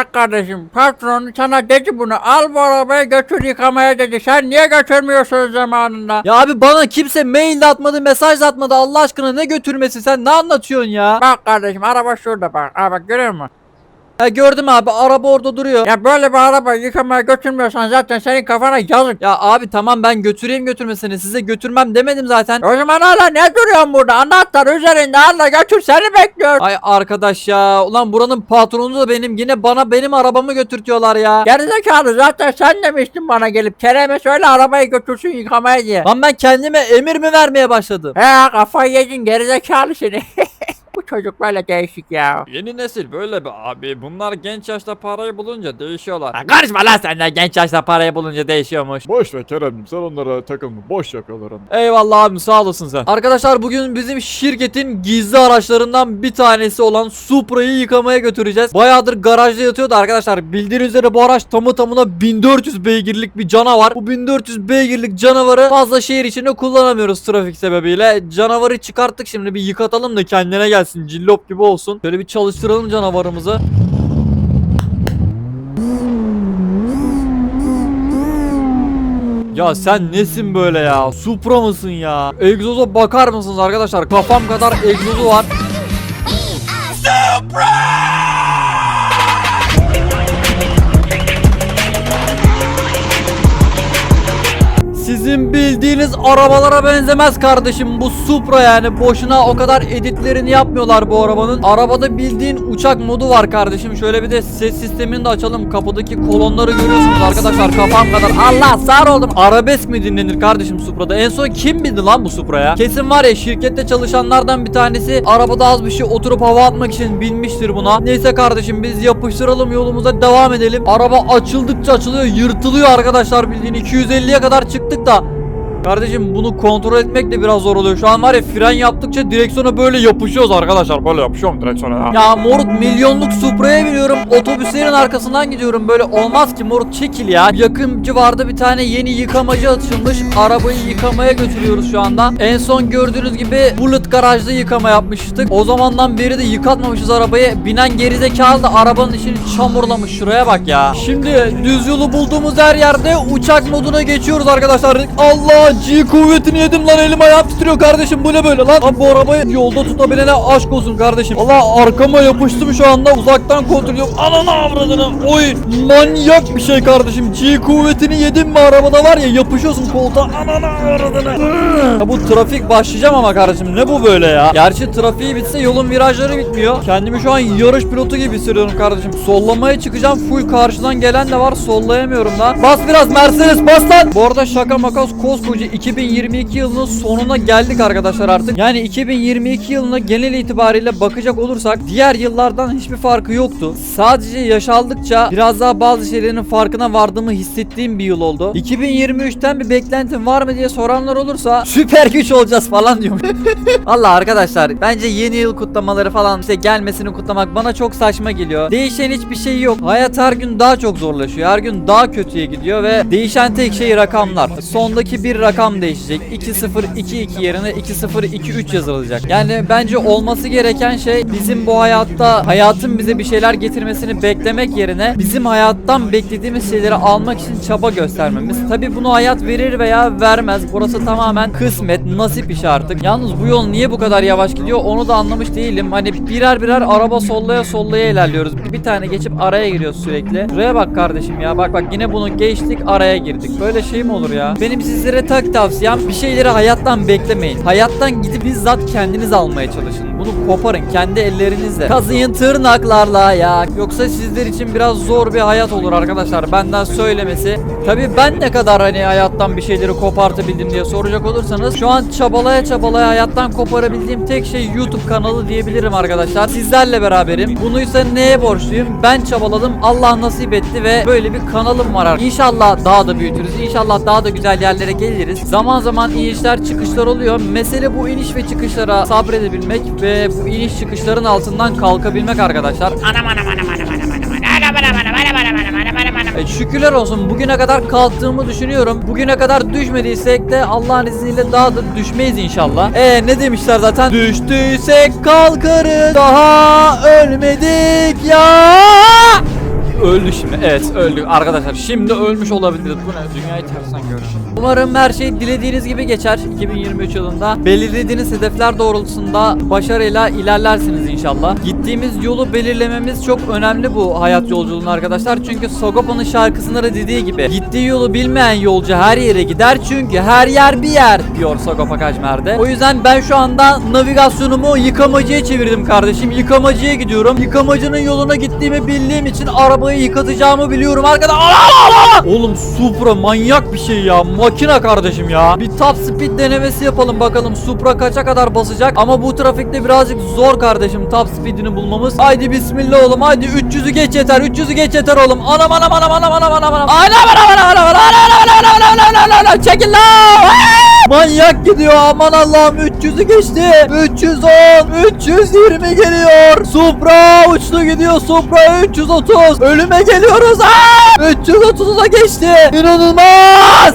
Bak kardeşim patron sana dedi bunu al bu arabayı götür yıkamaya dedi. Sen niye götürmüyorsun zamanında? Ya abi bana kimse mail de atmadı mesaj da atmadı Allah aşkına ne götürmesi sen ne anlatıyorsun ya? Bak kardeşim araba şurada bak. Ha bak görüyor musun? Ya gördüm abi araba orada duruyor. Ya böyle bir araba yıkamaya götürmüyorsan zaten senin kafana yazık. Ya abi tamam ben götüreyim götürmesini size götürmem demedim zaten. O zaman hala ne duruyorsun burada? Anahtar üzerinde hala götür seni bekliyor. Ay arkadaş ya ulan buranın patronu da benim yine bana benim arabamı götürtüyorlar ya. Gerizekalı zaten sen demiştin bana gelip Kerem'e söyle arabayı götürsün yıkamaya diye. Lan ben kendime emir mi vermeye başladım? He kafayı yedin gerizekalı seni. Bu çocuk böyle değişik ya. Yeni nesil böyle be abi. Bunlar genç yaşta parayı bulunca değişiyorlar. Lan karışma lan sen de genç yaşta parayı bulunca değişiyormuş. Boş ver Kerem'cim sen onlara takılma. Boş yapıyorlar onu. Eyvallah abim sağ olasın sen. Arkadaşlar bugün bizim şirketin gizli araçlarından bir tanesi olan Supra'yı yıkamaya götüreceğiz. Bayağıdır garajda yatıyordu arkadaşlar. Bildiğiniz üzere bu araç tamı tamına 1400 beygirlik bir canavar. Bu 1400 beygirlik canavarı fazla şehir içinde kullanamıyoruz trafik sebebiyle. Canavarı çıkarttık şimdi bir yıkatalım da kendine gelsin. Cillop gibi olsun. Şöyle bir çalıştıralım canavarımızı. Ya sen nesin böyle ya? Supra mısın ya? Egzoza bakar mısınız arkadaşlar? Kafam kadar egzozu var. Sizin bildiğiniz arabalara benzemez kardeşim bu Supra yani boşuna o kadar editlerini yapmıyorlar bu arabanın. Arabada bildiğin uçak modu var kardeşim. Şöyle bir de ses sistemini de açalım. Kapıdaki kolonları görüyorsunuz arkadaşlar kafam kadar. Allah sağır oldum. Arabesk mi dinlenir kardeşim Supra'da? En son kim bindi lan bu Supra'ya? Kesin var ya şirkette çalışanlardan bir tanesi arabada az bir şey oturup hava atmak için binmiştir buna. Neyse kardeşim biz yapıştıralım yolumuza devam edelim. Araba açıldıkça açılıyor yırtılıyor arkadaşlar bildiğin 250'ye kadar çıktık da Kardeşim bunu kontrol etmek de biraz zor oluyor. Şu an var ya fren yaptıkça direksiyona böyle yapışıyoruz arkadaşlar. Böyle yapışıyorum direksiyona ya. Ya moruk milyonluk Supra'ya biniyorum. Otobüslerin arkasından gidiyorum. Böyle olmaz ki moruk çekil ya. Yakın civarda bir tane yeni yıkamacı açılmış. Arabayı yıkamaya götürüyoruz şu anda. En son gördüğünüz gibi Bullet garajda yıkama yapmıştık. O zamandan beri de yıkatmamışız arabayı. Binen gerizekalı da arabanın içini çamurlamış. Şuraya bak ya. Şimdi düz yolu bulduğumuz her yerde uçak moduna geçiyoruz arkadaşlar. Allah G kuvvetini yedim lan elim ayağım titriyor kardeşim bu ne böyle lan? Lan bu arabayı yolda tutabilene aşk olsun kardeşim. Allah arkama yapıştım şu anda uzaktan kontrol ediyorum. Ananı avradını. Oy manyak bir şey kardeşim. G kuvvetini yedim mi arabada var ya yapışıyorsun koltuğa. Ananı avradını. Ya bu trafik başlayacağım ama kardeşim ne bu böyle ya? Gerçi trafiği bitse yolun virajları bitmiyor. Kendimi şu an yarış pilotu gibi hissediyorum kardeşim. Sollamaya çıkacağım full karşıdan gelen de var sollayamıyorum lan. Bas biraz Mercedes bas lan. Bu arada şaka makas koskoca 2022 yılının sonuna geldik arkadaşlar artık. Yani 2022 yılına genel itibariyle bakacak olursak diğer yıllardan hiçbir farkı yoktu. Sadece yaş aldıkça biraz daha bazı şeylerin farkına vardığımı hissettiğim bir yıl oldu. 2023'ten bir beklentin var mı diye soranlar olursa süper güç olacağız falan diyorum. Allah arkadaşlar bence yeni yıl kutlamaları falan işte gelmesini kutlamak bana çok saçma geliyor. Değişen hiçbir şey yok. Hayat her gün daha çok zorlaşıyor. Her gün daha kötüye gidiyor ve değişen tek şey rakamlar. Sondaki bir rakam değişecek. 2022 yerine 2023 yazılacak. Yani bence olması gereken şey bizim bu hayatta hayatın bize bir şeyler getirmesini beklemek yerine bizim hayattan beklediğimiz şeyleri almak için çaba göstermemiz. Tabi bunu hayat verir veya vermez. Burası tamamen kısmet, nasip işi artık. Yalnız bu yol niye bu kadar yavaş gidiyor onu da anlamış değilim. Hani birer birer araba sollaya sollaya ilerliyoruz. Bir tane geçip araya giriyoruz sürekli. Şuraya bak kardeşim ya. Bak bak yine bunu geçtik araya girdik. Böyle şey mi olur ya? Benim sizlere tak tavsiyem bir şeyleri hayattan beklemeyin. Hayattan gidip bizzat kendiniz almaya çalışın. Bunu koparın kendi ellerinizle. Kazıyın tırnaklarla ya. Yoksa sizler için biraz zor bir hayat olur arkadaşlar. Benden söylemesi. Tabi ben ne kadar hani hayattan bir şeyleri kopartabildim diye soracak olursanız şu an çabalaya çabalaya hayattan koparabildiğim tek şey YouTube kanalı diyebilirim arkadaşlar. Sizlerle beraberim. Bunu ise neye borçluyum? Ben çabaladım. Allah nasip etti ve böyle bir kanalım var. İnşallah daha da büyütürüz. İnşallah daha da güzel yerlere geliriz. Zaman zaman inişler çıkışlar oluyor. Mesele bu iniş ve çıkışlara sabredebilmek ve bu iniş çıkışların altından kalkabilmek arkadaşlar. Anam anam anam anam anam anam anam anam anam anam anam anam anam anam anam E, şükürler olsun bugüne kadar kalktığımı düşünüyorum. Bugüne kadar düşmediysek de Allah'ın izniyle daha da düşmeyiz inşallah. E ne demişler zaten? Düştüysek kalkarız. Daha ölmedik ya. Öldü şimdi. Evet öldü arkadaşlar. Şimdi ölmüş olabiliriz. Bu ne? Dünyayı tersten görüyorum. Umarım her şey dilediğiniz gibi geçer 2023 yılında. Belirlediğiniz hedefler doğrultusunda başarıyla ilerlersiniz inşallah. Gittiğimiz yolu belirlememiz çok önemli bu hayat yolculuğunda arkadaşlar. Çünkü Sagopa'nın şarkısında da dediği gibi gittiği yolu bilmeyen yolcu her yere gider çünkü her yer bir yer diyor Sagopa Kajmer'de. O yüzden ben şu anda navigasyonumu yıkamacıya çevirdim kardeşim. Yıkamacıya gidiyorum. Yıkamacının yoluna gittiğimi bildiğim için arabayı yıkatacağımı biliyorum arkadaşlar. Oğlum Supra manyak bir şey ya. Makina kardeşim ya. Bir top speed denemesi yapalım bakalım Supra kaça kadar basacak. Ama bu trafikte birazcık zor kardeşim top speedini bulmamız. Haydi bismillah oğlum haydi 300'ü geç yeter 300'ü geç yeter oğlum. Anam anam anam anam anam anam anam. Anam anam anam anam anam anam anam anam anam anam anam çekil lan. Manyak gidiyor aman Allah'ım 300'ü geçti 310 320 geliyor Supra uçtu gidiyor Supra 330 Ölüme geliyoruz. Aa! 330'a geçti. İnanılmaz!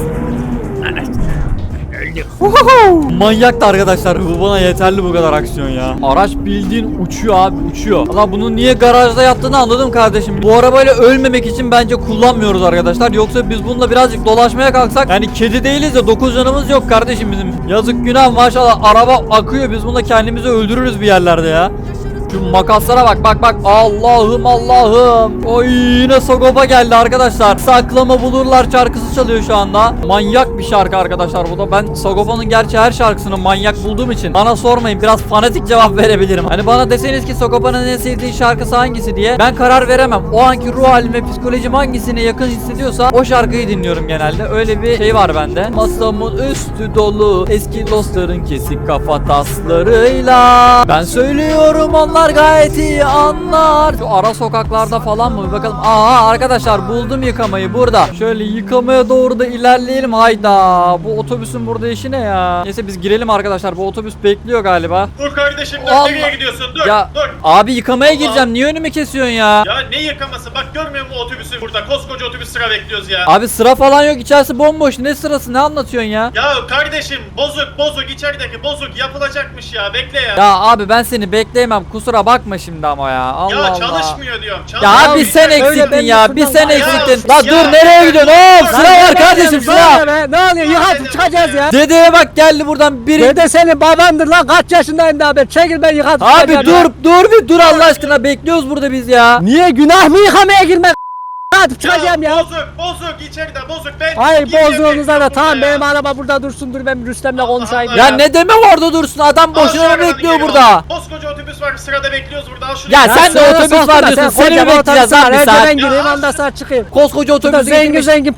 Manyaktı arkadaşlar. Bu bana yeterli bu kadar aksiyon ya. Araç bildiğin uçuyor abi uçuyor. Allah bunun niye garajda yattığını anladım kardeşim. Bu arabayla ölmemek için bence kullanmıyoruz arkadaşlar. Yoksa biz bununla birazcık dolaşmaya kalksak Yani kedi değiliz ya 9 canımız yok kardeşim bizim. Yazık günah maşallah. Araba akıyor. Biz bununla kendimizi öldürürüz bir yerlerde ya şu makaslara bak bak bak. Allah'ım Allah'ım. Oy yine Sagopa geldi arkadaşlar. Saklama bulurlar şarkısı çalıyor şu anda. Manyak bir şarkı arkadaşlar bu da. Ben Sagopa'nın gerçi her şarkısını manyak bulduğum için Bana sormayın. Biraz fanatik cevap verebilirim. Hani bana deseniz ki Sagopa'nın en sevdiği şarkısı hangisi diye Ben karar veremem. O anki ruh halim ve psikolojim hangisine yakın hissediyorsa O şarkıyı dinliyorum genelde. Öyle bir şey var bende. Masamın üstü dolu Eski dostların kesik kafa taslarıyla. Ben söylüyorum onlar gayet iyi anlar. Şu ara sokaklarda falan mı? Bir bakalım. Aha arkadaşlar buldum yıkamayı burada. Şöyle yıkamaya doğru da ilerleyelim. Hayda Bu otobüsün burada işi ne ya? Neyse biz girelim arkadaşlar. Bu otobüs bekliyor galiba. Dur kardeşim dur. Allah. nereye gidiyorsun? Dur Ya dur. abi yıkamaya Allah. gireceğim. Niye önümü kesiyorsun ya? Ya ne yıkaması? Bak görmüyor musun otobüsü burada? Koskoca otobüs sıra bekliyoruz ya. Abi sıra falan yok. İçerisi bomboş. Ne sırası? Ne anlatıyorsun ya? Ya kardeşim bozuk bozuk. İçerideki bozuk yapılacakmış ya. Bekle ya. Ya abi ben seni bekleyemem kusura bakma şimdi ama ya Allah Ya Allah çalışmıyor diyorum. Ya çalışmıyor. abi sen İçeride- eksiktin ben ya. Bir sen şuradan- eksiktin. Ya, La ya, dur nereye gidiyorsun? Ya, sıra ya, var kardeşim sıra. ne? Oluyor? Yıkatıp çıkacağız ya. Dedeye bak geldi buradan biri. Dede senin babandır lan kaç yaşındayım daha ben çekil ben yıkatıp Abi dur ya. dur bir dur Allah aşkına bekliyoruz burada biz ya. Niye günah mı yıkamaya girmek Ya, çıkacağım ya. Bozuk bozuk içeride bozuk ben. Hayır bozduğunuzda da tamam benim araba burada dursun dur ben Rüstem'le Allah konuşayım Allah Ya ya. ne demek orada dursun adam boşuna şu mı bekliyor burada? Koskoca otobüs var sırada bekliyoruz burada al şunu. Ya sen de otobüs var diyorsun, sen seni mi bekleyeceğiz bir var, önce ben gireyim ondan sonra çıkayım. Koskoca otobüs zengin zengin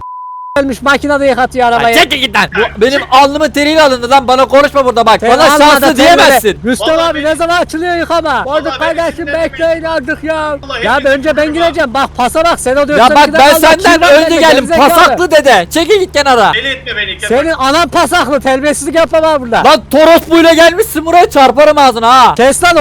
gelmiş makinede yıkatıyor arabayı. Çek git lan. Bu Benim alnımın teriyle alındı lan bana konuşma burada bak. Bana da şanslı diyemezsin. Rüstem Vallahi abi ne zaman açılıyor yıkama? Orada kardeşim bekleyin artık ya. Vallahi Ya önce ben eminim gireceğim. Bak pasa bak sen o Ya bak ben senden önce geldim. Pasaklı dede. Çekil git kenara. Deli etme beni. Senin anan pasaklı terbiyesizlik yapma bana burada. Lan Torospu'yla gelmişsin buraya çarparım ağzına ha. Kes lan o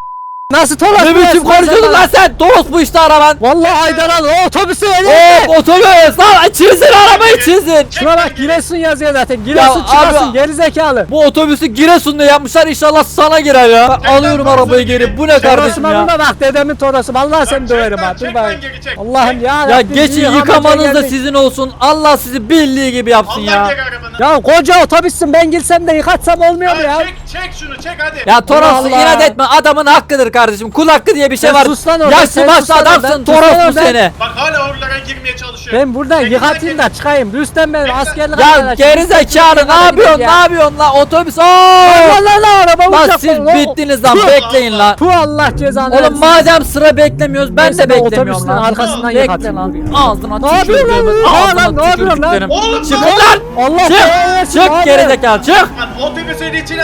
Nasıl tolas Ne biçim konuşuyorsun lan sen? Torospu işte araban. Vallahi Aydaran o otobüsü öyle. Hop otobüs lan çizin arabayı çizin. Şuna bak Giresun yazıyor zaten. Giresun Ya çıkasın abi- geri zekalı. Bu otobüsü Giresun'da yapmışlar inşallah sana girer ya. Ben alıyorum arabayı geri. Bu ne kardeşim Torosuma ya? buna bak dedemin torosu. Vallahi seni döverim ha. Dur bak. Allah'ım ya. Ya Rabbim, geçin yıkamanız da geldik. sizin olsun. Allah sizi bildiği gibi yapsın Allah ya. gel arabanı. Ya koca otobüsün ben gitsem de yıkatsam olmuyor mu Ya çek çek şunu çek hadi. Ya Toros'u Allah Allah. inat etme adamın hakkıdır kardeşim. Kul hakkı diye bir şey var. sus lan orada, Yaşlı sen başlı sus lan adamsın oradan, Toros lan bu oradan. sene. Bak hala oralara girmeye çalışıyor. Ben buradan Çek, yıkatayım da çıkayım. Rüstem benim askerlik Ya geri zekalı ne yapıyorsun ne ya. yapıyorsun lan otobüs Allah ooo. Allah araba Lan uçak siz falan. bittiniz lan Puh. bekleyin lan. Bu Allah cezanı Oğlum versin. madem sıra beklemiyoruz ben de beklemiyorum otobüsün lan. arkasından Bekle lan. Ağzına Ne yapıyorsun lan? tükürdüğümüz Aa, lan, ağzına ne yapıyorsun lan? tükürdüklerim. Oğlum, Çıkın ne lan. Allah Çık versin çık abi. gerizekalı çık. Lan otobüsün içine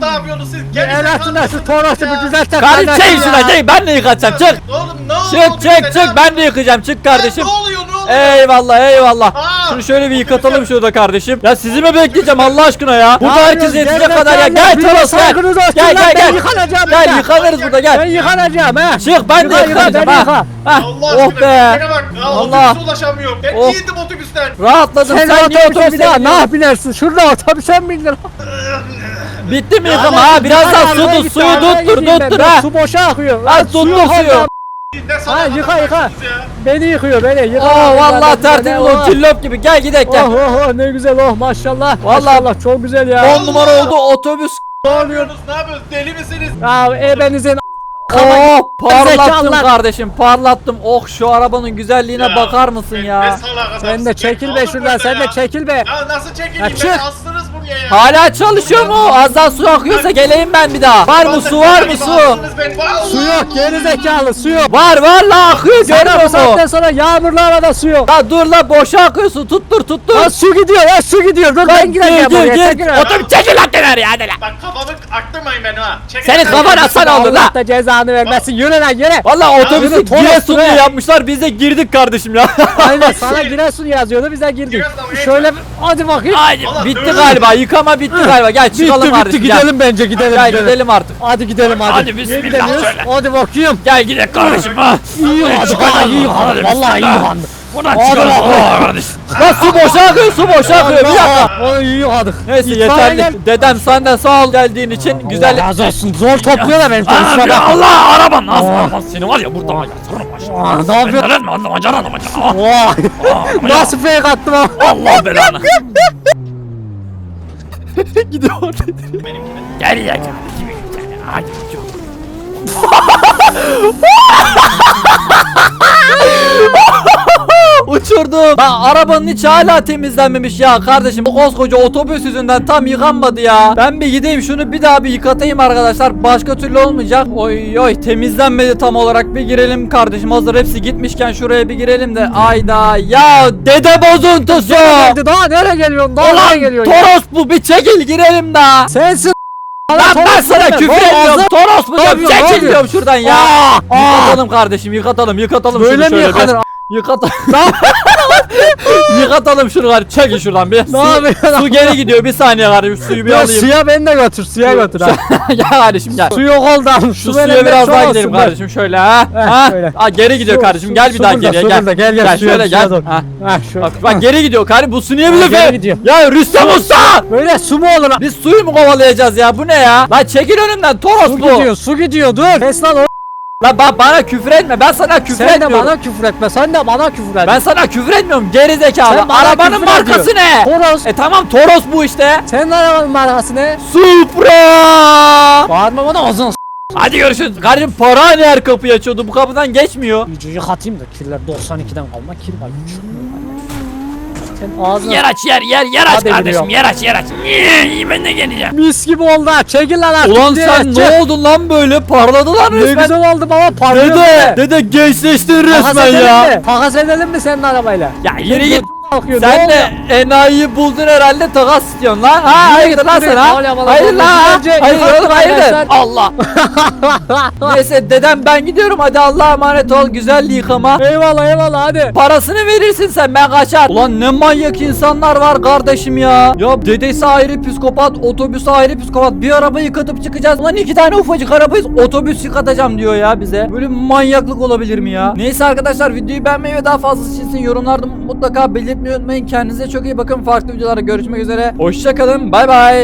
ne yapıyorsunuz siz? Geri El altında şu bir güzel tak. Kardeşim ya. çek ben de yıkatacağım çık. Oğlum ne oluyor? Çık çık çık ben de yıkayacağım çık kardeşim. Ne ne oluyor? Eyvallah eyvallah. Aa, Şunu şöyle bir yıkatalım şurada kardeşim. Ya sizi mi bekleyeceğim Allah aşkına ya? Burada herkes yetecek kadar ya. Gel Toros gel. Gel gel ben gel. yıkanacağım Gel burada. yıkanırız burada Ben gel. yıkanacağım ha. Çık ben de Yıka, yıka, yıkanacağım ben ha. Hah, Allah Oh aşkına. be. Allah. Otobüse ulaşamıyorum. Ben Oh. indim otobüsten. Rahatladım Sen sen niye daha ne binersin? Şurada otobüse mi bindin? Bitti mi yıkama ha? Biraz daha su tut suyu tuttur ben. tuttur ha. Su boşa akıyor. Lan tuttur suyu. Ha, yıka, yıka. Beni yıkıyor beni. Yıka. Aa vallahi tertemiz oldu cillop gibi gel gidelim gel. Oh oh oh ne güzel oh maşallah. Vallahi- Maşallah çok güzel ya. 10 numara oldu otobüs. Ne yapıyorsunuz? Ne yapıyorsunuz? Deli misiniz? Ya ebenizin Oh parlattım kardeşim parlattım. Oh şu arabanın güzelliğine Ya, bakar mısın ya? sen de çekil be şuradan sen de çekil be. Ya nasıl çekileyim? Ya Beni çık. astınız ya. Hala çalışıyor mu? Az daha su akıyorsa geleyim ben bir daha. Var mı su var mı su? Su yok geri zekalı su yok. Var var la akıyor Sana bu görmüyor musun? saatten sonra yağmurlu havada su yok. La dur la boşa akıyorsun tuttur tuttur. Ya su gidiyor ya su gidiyor. Dur ben gireceğim Gir oraya. gir Çekil lan kenara ya hadi lan. Bak kafamı aktırmayın beni ha. Çekil. Senin kafan atsana olur la. Allah da cezanı vermesin. Yürü lan yürü. Valla otobüsü Giresunlu be. yapmışlar biz de girdik kardeşim ya. Aynen sana Giresun yazıyordu biz de girdik. Giresun, Şöyle hadi bakayım. Hadi bitti galiba yıkama bitti galiba gel çıkalım bitti kardeşim bitti gel. gidelim bence gidelim Gel gidelim. gidelim artık. Hadi gidelim hadi. Hadi bismillah gidemiyoruz? söyle. Hadi bakayım. Gel gidelim kardeşim ha. İyi yıkadık hadi iyi yıkadık. Vallahi iyi yıkadık. Buradan Hadi çıkalım. bakalım. Aa, kardeşim. Lan su boşa akıyor su boşa akıyor bir dakika. Onu iyi yıkadık. Neyse yeterli. Dedem senden sağ ol geldiğin için güzel. Allah razı olsun. Zor topluyor da benim bak. Allah araban nasıl Aa. araban seni var ya burada var ya sorun başına. Aa, Ne yapıyorsun? Ben mi anlamacan anlamacan. Nasıl fake attım ha? Allah belanı. Gidiyor. Gel ya gel. Hadi gidiyor. Uçurdu. Bak arabanın içi hala temizlenmemiş ya kardeşim. Bu koskoca otobüs yüzünden tam yıkanmadı ya. Ben bir gideyim şunu bir daha bir yıkatayım arkadaşlar. Başka türlü olmayacak. Oy oy temizlenmedi tam olarak. Bir girelim kardeşim. Hazır hepsi gitmişken şuraya bir girelim de. Ayda ya dede bozuntusu. Geldi daha nereye geliyorsun? Daha nereye Ulan geliyorsun? ya? Toros bu bir çekil girelim daha. Sensin. Lan ben Toros sana deme. küfür Oğlum, ediyorum. ağzı- Toros mu Ne diyorum? yapıyorsun, ne Çekil yapıyorsun? diyorum şuradan ya. Aa, aa. Yıkatalım kardeşim yıkatalım yıkatalım Böyle şunu mi şöyle yıkanır? Yıkatalım. yıkatalım şunu kardeşim. Çekil şuradan bir. Su, yapıyorsun? su geri gidiyor bir saniye kardeşim suyu bir Ya alayım. suya beni de götür. Suya götür ha. gel kardeşim gel. Su yok oldu abi. Şu suya biraz daha gidelim kardeşim şöyle ha. Heh, ha. şöyle. Aa, geri gidiyor Su- kardeşim su- gel bir su daha burada, geriye su gel. burada, gel gel. suya, şöyle suya gel. doğru. Ha. Ha, şöyle. Bak, bak geri gidiyor kardeşim bu su niye Ha, böyle geri be? gidiyor. Ya Rüstem Usta! Böyle su mu olur? Biz suyu mu kovalayacağız ya bu ne ya? Lan çekil önümden Toros Su bu. gidiyor, su gidiyor. Dur. Kes lan o. Lan ba- bana küfür etme ben sana küfür Sen de etmiyorum. bana küfür etme. Sen de bana küfür etme. Ben sana küfür etmiyorum geri zekalı. Sen Arabanın markası ediyorsun. ne? Toros. E tamam Toros bu işte. Senin arabanın markası ne? Supra. Bağırma bana ağzını. Hadi görüşürüz. Kardeşim para hani her kapıyı açıyordu bu kapıdan geçmiyor. İyice yıkatayım da kirler 92'den kalma kir var. Sen ağzını... Yer aç yer yer yer aç Hadi kardeşim yer aç yer aç. İyi ben de geleceğim. Mis gibi oldu ha. Çekil lan artık. Ulan sen yatacak. ne oldun lan böyle parladı lan Ne resmen. güzel oldu baba parlıyor. Dede, dede gençleştin Takas resmen edelim ya. mi? Takas edelim mi senin arabayla? Ya yürü git. Kalkıyor. Sen de enayiyi buldun herhalde takas istiyorsun lan. Ha hayırdır lan sen ha? Hayır lan. Güzelce Hayır yıkatın oğlum hayırdır. Allah. Neyse dedem ben gidiyorum hadi Allah'a emanet ol güzel yıkama. eyvallah eyvallah hadi. Parasını verirsin sen ben kaçar. Ulan ne manyak insanlar var kardeşim ya. Ya dedesi ayrı psikopat, otobüs ayrı psikopat. Bir araba yıkatıp çıkacağız. Lan iki tane ufacık arabayız. Otobüs yıkatacağım diyor ya bize. Böyle manyaklık olabilir mi ya? Neyse arkadaşlar videoyu beğenmeyi ve daha fazlası için yorumlarda mutlaka belirtmeyi unutmayın. Kendinize çok iyi bakın. Farklı videolarda görüşmek üzere. Hoşçakalın. Bay bay.